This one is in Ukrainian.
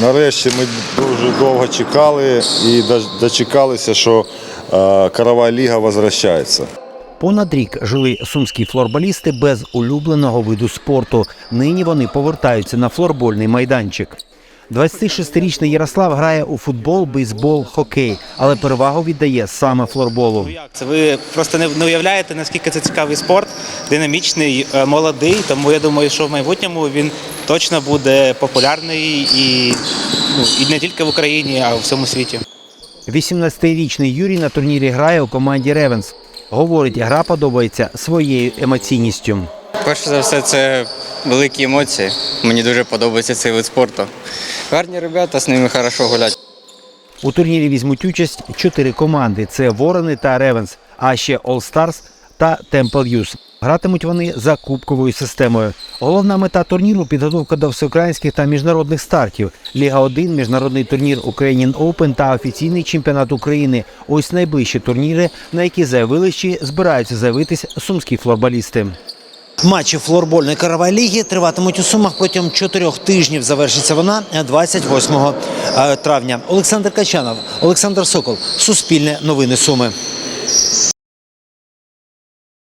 Нарешті ми дуже довго чекали і дочекалися, що карова Карава Ліга возвращається. Понад рік жили сумські флорболісти без улюбленого виду спорту. Нині вони повертаються на флорбольний майданчик. 26-річний Ярослав грає у футбол, бейсбол, хокей, але перевагу віддає саме флорболу. Ну це? Ви просто не, уявляєте, наскільки це цікавий спорт, динамічний, е, молодий. Тому я думаю, що в майбутньому він точно буде популярний і, ну, і не тільки в Україні, а в всьому світі. 18-річний Юрій на турнірі грає у команді Ревенс. Говорить, гра подобається своєю емоційністю. Перше за все, це великі емоції. Мені дуже подобається цей вид спорту. Гарні ребята, з ними хорошо гуляти. У турнірі візьмуть участь чотири команди: це Ворони та Ревенс, а ще All Stars та Temple Youth. Гратимуть вони за кубковою системою. Головна мета турніру підготовка до всеукраїнських та міжнародних стартів. Ліга 1, міжнародний турнір Ukrainian Open та офіційний чемпіонат України. Ось найближчі турніри, на які заявили, чи збираються заявитись сумські флорболісти. Матчі флорбольної каравай ліги триватимуть у сумах протягом чотирьох тижнів. Завершиться вона 28 травня. Олександр Качанов, Олександр Сокол, Суспільне новини Суми.